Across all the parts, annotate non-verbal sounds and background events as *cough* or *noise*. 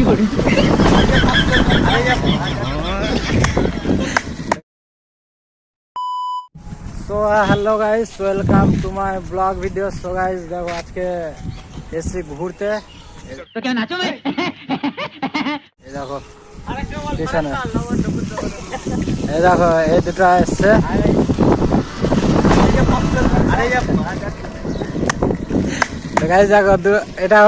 কি করি? So hello guys welcome to my blog video so guys দেখো আজকে এসি ঘুরতে। দেখো পিছনে এই দেখো এই দুটো এসছে। দেখো এটা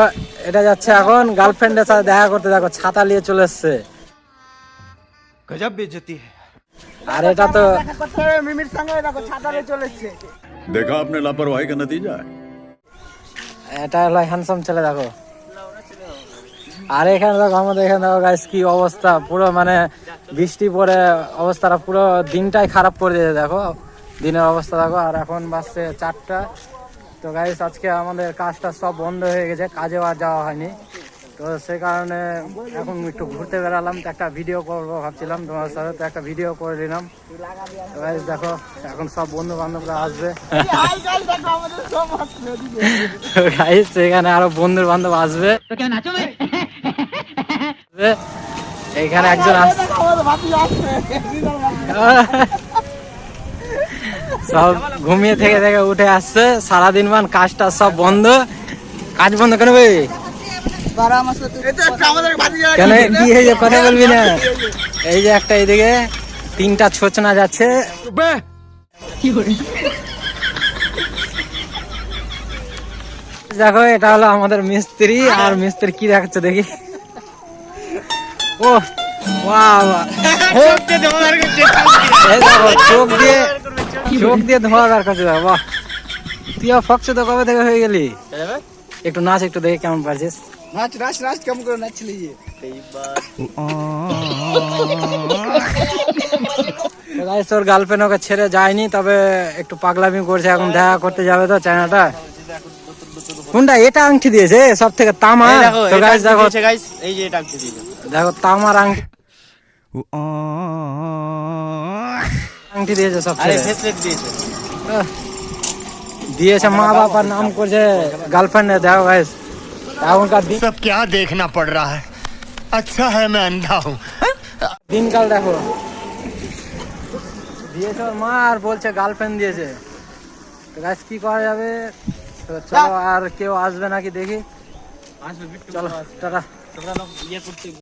এটা যাচ্ছে এখন গার্লফ্রেন্ডের সাথে দেখা করতে দেখো ছাতা নিয়ে চলে এসছে। গজব বেজতি আর এটা তো মিমির সঙ্গে দেখো ছাতা নিয়ে চলে এসছে দেখো আপনি লাপরওয়াহি কা নতিজা? এটা হলো হ্যান্ডসাম ছেলে দেখো। আর এখানে দেখো আমাদের এখানে দেখো গাইস কি অবস্থা। পুরো মানে বৃষ্টি পরে অবস্থাটা পুরো দিনটাই খারাপ করে দিয়েছে দেখো। দিনের অবস্থা দেখো। আর এখন বাসছে চারটা। তো গাইস আজকে আমাদের কাজটা সব বন্ধ হয়ে গেছে কাজে আর যাওয়া হয়নি। তো সে কারণে এখন একটু ঘুরতে বেড়ালাম তো একটা ভিডিও করব ভাবছিলাম তোমার সাথে তো একটা ভিডিও করে নিলাম। তো গাইস দেখো এখন সব বন্ধু বান্ধবরা আসবে গাইস সেখানে আরও বন্ধু বান্ধব আসবে। এখানে একজন আসছে। *laughs* সব ঘুমিয়ে থেকে থেকে উঠে আসছে সারাদিন মান কাজটা সব বন্ধ। কাজ বন্ধ কেন ভাই কেন? কি হয়েছে কথা বলবি না। এই যে একটা এইদিকে তিনটা ছোচনা যাচ্ছে। দেখো এটা হলো আমাদের মিস্ত্রি আর মিস্ত্রি কি দেখাচ্ছে দেখি। ও বাহ বাহ। চোখ দিয়ে চোখ দিয়ে ধোয়া তার কাছে যা বাহ। তুই ফক্স তো কবে থেকে হয়ে গেলি? হ্যাঁ? একটু নাচ একটু দেখে কেমন পারছিস নাচ নাচ নাচ কেমন করে নাচ তোর গার্লফ্রেন্ড ওকে ছেড়ে যায়নি তবে একটু পাগলামি করছে এখন দেখা করতে যাবে তো চায়নাটা কোনটা? এটা আংটি দিয়েছে সব থেকে তামা তো গাইস দেখো। এই যে এটা আংটি দিয়েছে। দেখো তামার আংটি। আংটি দিয়েছে সব আরে ছেড়ে। ফেসলেট দিয়েছে আহ, দিয়েছে মা বাবার নাম করছে গার্লফ্রেন্ডে দেখো গাইস এখনকার দিন सब क्या देखना पड़ रहा है अच्छा है मैं अंधा हूँ দিনকাল দেখো দিয়েছে ওর মা আর বলছে গার্লফ্রেন্ড দিয়েছে তো গাছ কি করা যাবে তো চলো আর কেউ আসবে নাকি দেখি চলো টাটা ইয়ে করতে